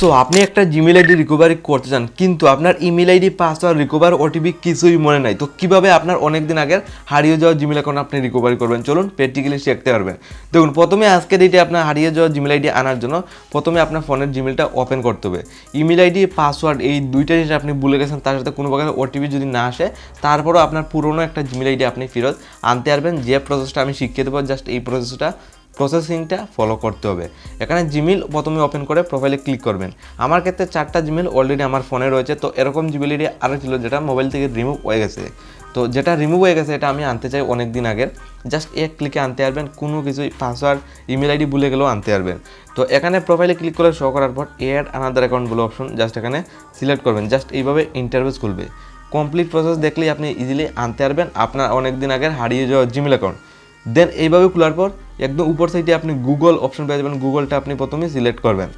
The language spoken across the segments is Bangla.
সো আপনি একটা জিমেল আইডি রিকভারি করতে চান, কিন্তু আপনার email ID password recover OTP কিছুই মনে নাই। তো কীভাবে আপনার অনেক দিন আগের হারিয়ে যাওয়া জিমেল অ্যাকাউন্ট আপনি রিকভারি করবেন? চলুন প্র্যাকটিক্যালি শিখতে পারবেন। দেখুন, প্রথমে আজকে ডেটে আপনার হারিয়ে যাওয়া জিমেল আইডি আনার জন্য প্রথমে আপনার ফোনের জিমেলটা ওপেন করতে হবে। ইমেল আইডি পাসওয়ার্ড এই দুইটা জিনিস আপনি ভুলে গেছেন, তার সাথে কোনো প্রকার ওটিপি যদি না আসে, তারপরও আপনার পুরনো একটা জিমেল আইডি আপনি ফেরত আনতে পারবেন। যে প্রসেসটা আমি শিখিয়ে দেবো জাস্ট এই প্রসেসটা প্রসেসিংটা ফলো করতে হবে। এখানে জিমেল প্রথমে ওপেন করে প্রোফাইলে ক্লিক করবেন। আমার ক্ষেত্রে চারটা জিমেল অলরেডি আমার ফোনে রয়েছে, তো এরকম জিমেল আইডি আরও ছিল যেটা মোবাইল থেকে রিমুভ হয়ে গেছে। তো যেটা রিমুভ হয়ে গেছে, এটা আমি আনতে চাই অনেক দিন আগের। জাস্ট এক ক্লিকে আনতে পারবেন, কোনো কিছুই পাসওয়ার্ড ইমেল আইডি ভুলে গেলেও আনতে পারবেন। তো এখানে প্রোফাইলে ক্লিক করে শো করার পর এড আনাদার অ্যাকাউন্ট বলে অপশন জাস্ট এখানে সিলেক্ট করবেন। জাস্ট এইভাবে ইন্টারভিউস খুলবে। কমপ্লিট প্রসেস দেখলেই আপনি ইজিলি আনতে পারবেন। আপনার অনেক দিন আগের হারিয়ে যাওয়া জিমেল অ্যাকাউন্ট দেন এইভাবে খোলার পর একদম উপর সাইডে আপনি গুগল অপশন পেয়ে যাবেন গুগলটা আপনি প্রথমে সিলেক্ট করবেন।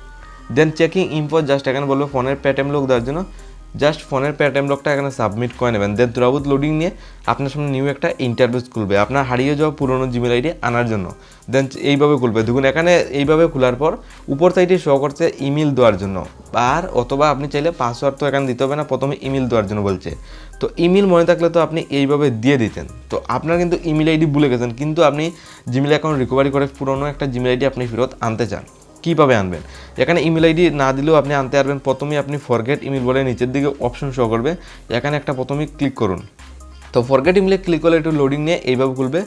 দেন চেকিং ইম্পোর্ট জাস্ট এখানে বলব ফোনের পেটেম লোক দেওয়ার জন্য। জাস্ট ফোনের পেটিএম লকটা এখানে সাবমিট করে নেবেন। দেন তুরাবুত লোডিং নিয়ে আপনার সামনে নিউ একটা ইন্টারভিউ খুলবে। আপনার হারিয়ে যাওয়া পুরনো জিমেল আইডি আনার জন্য। দেন এইভাবে খুলবে। দেখুন, এখানে এইভাবে খোলার পর উপর সাইডে শো করছে ইমেল দেওয়ার জন্য। আর অথবা আপনি চাইলে পাসওয়ার্ড তো এখানে দিতে হবে না, প্রথমে ইমেল দেওয়ার জন্য বলছে। তো ইমেল মনে থাকলে তো আপনি এইভাবে দিয়ে দিতেন। তো আপনার কিন্তু ইমেল আইডি ভুলে গেছেন। কিন্তু আপনি জিমেল অ্যাকাউন্ট রিকভারি করে পুরনো একটা জিমেল আইডি আপনি ফেরত আনতে চান। কীভাবে আনবেন? এখানে ইমেল আইডি না দিলেও আপনি আনতে পারবেন। প্রথমেই আপনি ফরগেট ইমেল বলে নিচের দিকে অপশন শো করবে। এখানে একটা প্রথমেই ক্লিক করুন। তো ফরগেট ইমেলে ক্লিক করলে একটু লোডিং নিয়ে এইভাবে খুলবে।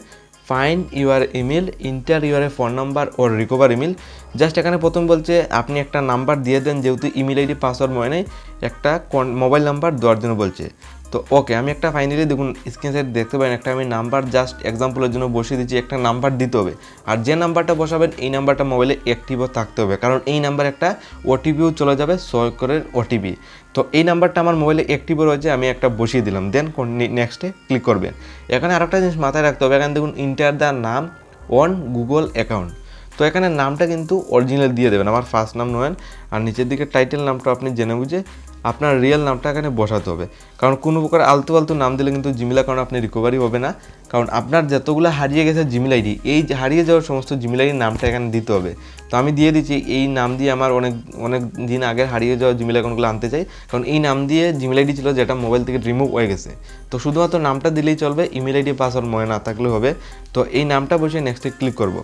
Find your email enter your phone number or recover email just এখানে প্রথম বলছে, আপনি একটা নাম্বার দিয়ে দেন, যেহেতু ইমেল আইডি পাসওয়ার্ড মনে নেই, একটা মোবাইল নাম্বার দেওয়ার জন্য বলছে। তো ওকে, আমি একটা ফাইনালি দেখুন স্ক্রিন সাইড দেখতে পারেন, একটা আমি নাম্বার জাস্ট এক্সাম্পলের জন্য বসিয়ে দিচ্ছি, একটা নাম্বার দিতে হবে। আর যে নাম্বারটা বসাবেন, এই নাম্বারটা মোবাইলে অ্যাক্টিভও থাকতে হবে। কারণ এই নাম্বার একটা ওটিপিও চলে যাবে করে ওটিপি তো এই নাম্বারটা আমার মোবাইলে অ্যাক্টিভও রয়েছে, আমি একটা বসিয়ে দিলাম। দেন নেক্সটে ক্লিক করবেন। এখানে আরেকটা জিনিস মাথায় রাখতে হবে, এখানে দেখুন enter the name on Google account তো এখানে নামটা কিন্তু অরিজিনাল দিয়ে দেবেন, আমার ফার্স্ট নাম নয় আর নিচের দিকে টাইটেল নামটা আপনি জেনে বুঝে আপনার রিয়েল নামটা এখানে বসাতে হবে। কারণ কোনো প্রকার আলতু আলতু নাম দিলে কিন্তু জিমেল অ্যাকাউন্ট আপনি রিকভারি হবে না, কারণ আপনার যতগুলো হারিয়ে গেছে জিমেল আইডি এই হারিয়ে যাওয়ার সমস্ত জিমেল আইডির নামটা এখানে দিতে হবে। তো আমি দিয়ে দিচ্ছি, এই নাম দিয়ে আমার অনেক অনেক দিন আগের হারিয়ে যাওয়া জিমেল অ্যাকাউন্টগুলো আনতে চাই, কারণ এই নাম দিয়ে জিমেল আইডি ছিল যেটা মোবাইল থেকে রিমুভ হয়ে গেছে। তো শুধুমাত্র নামটা দিলেই চলবে ইমেল আইডি পাসওয়ার্ড মনে না থাকলেও হবে। তো এই নামটা বসে নেক্সটে ক্লিক করব।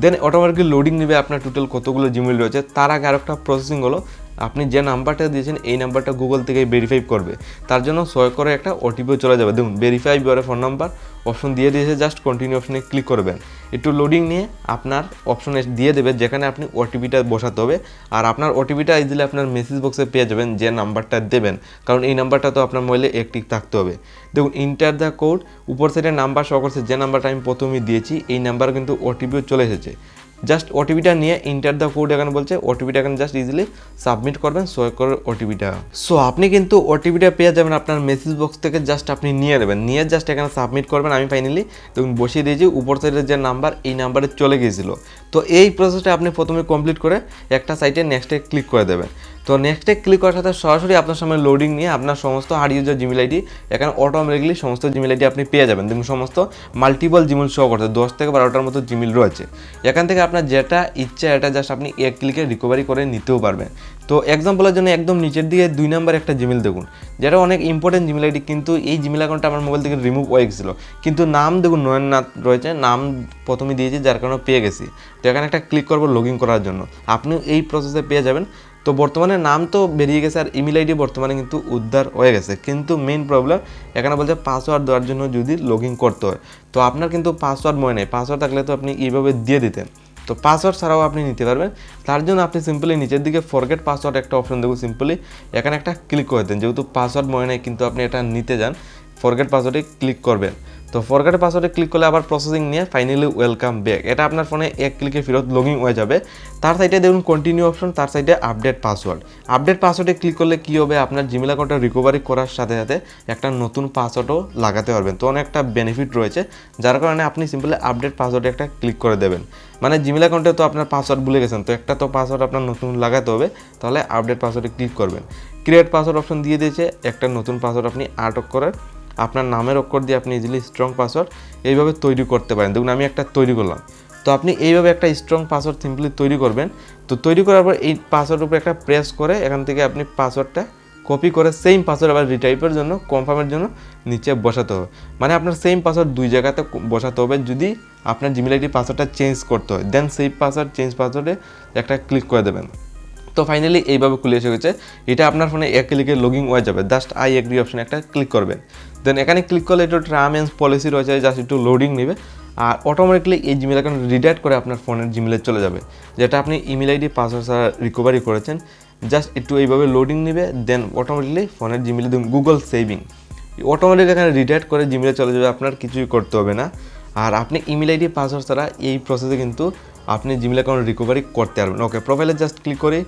দেন অটোমেটিকলি লোডিং নেবে আপনার টোটাল কতগুলো জিমেল রয়েছে। তার আগে আরেকটা প্রসেসিং হলো। আপনি যে নাম্বারটা দিয়েছেন, এই নাম্বারটা গুগল থেকে ভেরিফাই করবে। তার জন্য সয় করে একটা ওটিপিও চলে যাবে। দেখুন verify your phone number option দিয়ে দিয়েছে জাস্ট কন্টিনিউ অপশনে ক্লিক করবেন। একটু লোডিং নিয়ে আপনার অপশনে দিয়ে দেবে, যেখানে আপনি ওটিপিটা বসাতে হবে। আর আপনার ওটিপিটা ইজিলি আপনার মেসেজ বক্সে পেয়ে যাবেন, যে নাম্বারটা দেবেন। কারণ এই নাম্বারটা তো আপনার মোবাইলে একটি থাকতে হবে। দেখুন ইন্টার দ্য কোড উপর সাইডে নাম্বার শো করছে। যে নাম্বারটা আমি প্রথমেই দিয়েছি, এই নাম্বার কিন্তু ওটিপিও চলে এসেছে। জাস্ট ওটিপিটা নিয়ে ইন্টার দ্য কোড এখানে বলছে ওটিপিটা এখানে জাস্ট ইজিলি সাবমিট করবেন সো করে ওটিপিটা সো আপনি কিন্তু ওটিপিটা পেয়ে যাবেন আপনার মেসেজ বক্স থেকে জাস্ট আপনি নিয়ে নেবেন। নিয়ে জাস্ট এখানে সাবমিট করবেন, আমি ফাইনালি দেখুন বসিয়ে দিয়েছি, উপর সাইডের যে নাম্বার এই নাম্বারে চলে গিয়েছিল। তো এই প্রসেসটা আপনি প্রথমে কমপ্লিট করে একটা সাইটে নেক্সটে ক্লিক করে দেবেন। তো নেক্সটে ক্লিক করার সাথে সরাসরি আপনার সামনে লোডিং নিয়ে আপনার সমস্ত হারিয়ে যাওয়া জিমেল আইডি এখানে অটোমেটিকলি সমস্ত জিমেল আইডি আপনি পেয়ে যাবেন। দেখুন সমস্ত মাল্টিপল জিমেল শো করছে, দশ থেকে বারোটার মতো জিমেল রয়েছে। এখান থেকে আপনার যেটা ইচ্ছা, এটা জাস্ট আপনি এক ক্লিকে রিকভারি করে নিতেও পারবেন। তো এক্সাম্পলের জন্য একদম নিচের দিকে দুই নাম্বার একটা জিমেল দেখুন। যেটা অনেক ইম্পর্টেন্ট জিমেল আইডি, কিন্তু এই জিমেল অ্যাকাউন্টটা আমার মোবাইল থেকে রিমুভ হয়ে গেছিল। কিন্তু নাম দেখুন, নয়ননাথ রয়েছে, নাম প্রথমে দিয়েছি, যার কারণে পেয়ে গেছি। তো এখানে একটা ক্লিক করব লগ করার জন্য। আপনি এই প্রসেসে পেয়ে যাবেন। তো বর্তমানে নাম তো বেরিয়ে গেছে, আর ইমেল আইডি বর্তমানে কিন্তু উদ্ধার হয়ে গেছে। কিন্তু মেইন প্রবলেম এখানে বলছে পাসওয়ার্ড দেওয়ার জন্য যদি লগ ইন করতে হয়। তো আপনার কিন্তু পাসওয়ার্ড মনে নেই। পাসওয়ার্ড থাকলে তো আপনি এইভাবে দিয়ে দিতেন। তো পাসওয়ার্ড ছাড়াও আপনি নিতে পারবেন। তার জন্য আপনি সিম্পলি নিচের দিকে ফরগেট পাসওয়ার্ড একটা অপশন দেবো সিম্পলি এখানে একটা ক্লিক করে দেন। যেহেতু পাসওয়ার্ড মনে নেই, কিন্তু আপনি এটা নিতে যান ফরগেট পাসওয়ার্ডে ক্লিক করবেন। তো ফরগেট পাসওয়ার্ডে ক্লিক করলে আবার প্রসেসিং নিয়ে ফাইনালি ওয়েলকাম ব্যাক এটা আপনার ফোনে এক ক্লিকে ফেরত লগিং হয়ে যাবে। তার সাইডে দেখুন কন্টিনিউ অপশন তার সাইডে আপডেট পাসওয়ার্ড আপডেট পাসওয়ার্ডে ক্লিক করলে কী হবে? আপনার জিমেল অ্যাকাউন্টটা রিকভারি করার সাথে সাথে একটা নতুন পাসওয়ার্ডও লাগাতে পারবেন। তো অনেকটা বেনিফিট রয়েছে। যার কারণে আপনি সিম্পলি আপডেট পাসওয়ার্ডে একটা ক্লিক করে দেবেন। মানে জিমেল অ্যাকাউন্টে তো আপনার পাসওয়ার্ড ভুলে গেছেন, তো একটা তো পাসওয়ার্ড আপনার নতুন লাগাতে হবে, তাহলে আপডেট পাসওয়ার্ডে ক্লিক করবেন। ক্রিয়েট পাসওয়ার্ড অপশন দিয়ে দিয়েছে, একটা নতুন পাসওয়ার্ড আপনি আটক করে আপনার নামের অক্ষর দিয়ে আপনি ইজিলি স্ট্রং পাসওয়ার্ড এইভাবে তৈরি করতে পারেন। দেখুন, আমি একটা তৈরি করলাম। তো আপনি এইভাবে একটা স্ট্রং পাসওয়ার্ড সিম্পলি তৈরি করবেন। তো তৈরি করার পর এই পাসওয়ার্ডের উপরে একটা প্রেস করে এখান থেকে আপনি পাসওয়ার্ডটা কপি করে সেম পাসওয়ার্ড আবার রিটাইপের জন্য কনফার্মের জন্য নিচে বসাতে হবে। মানে আপনার সেম পাসওয়ার্ড দুই জায়গাতে বসাতে হবে যদি আপনার জিমেল আইডি পাসওয়ার্ডটা চেঞ্জ করতে হয়। দেন সেই পাসওয়ার্ড চেঞ্জ পাসওয়ার্ডে একটা ক্লিক করে দেবেন। তো ফাইনালি এইভাবে খুলে এসে গেছে। এটা আপনার ফোনে এক ক্লিকে লগিং হয়ে যাবে। জাস্ট আই এগ্রি অপশনে একটা ক্লিক করবেন। দেন এখানে ক্লিক করলে একটু ট্রাম এন্ড পলিসি রয়েছে জাস্ট একটু লোডিং নেবে। আর অটোমেটিকলি এই জিমেল অ্যাকাউন্ট রিডাইট করে আপনার ফোনের জিমেলে চলে যাবে। যেটা আপনি ইমেল আইডি পাসওয়ার্ড ছাড়া রিকভারি করেছেন জাস্ট একটু এইভাবে লোডিং নেবে দেন অটোমেটিকলি ফোনের জিমেলে দেখুন গুগল সেভিং অটোমেটিক এখানে রিডাইট করে জিমেলে চলে যাবে, আপনার কিছুই করতে হবে না। আর আপনি ইমেল আইডি পাসওয়ার্ড ছাড়া এই প্রসেসে কিন্তু আপনি জিমেল অ্যাকাউন্ট রিকভারি করতে পারবেন। ওকে প্রোফাইলে জাস্ট ক্লিক করে,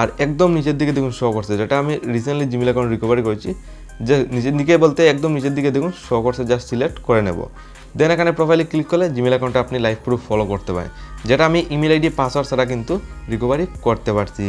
আর একদম নিচের দিকে দেখুন শো করছে, যেটা আমি রিসেন্টলি জিমেল অ্যাকাউন্ট রিকভারি করেছি। যে নিজের দিকে বলতে একদম নিজের দিকে দেখুন শো করছে জাস্ট সিলেক্ট করে নেব। দেন এখানে প্রোফাইলে ক্লিক করলে জিমেল অ্যাকাউন্টটা আপনি লাইফ প্রুফ ফলো করতে পারেন। যেটা আমি ইমেল আইডি পাসওয়ার্ড ছাড়া কিন্তু রিকভারি করতে পারছি।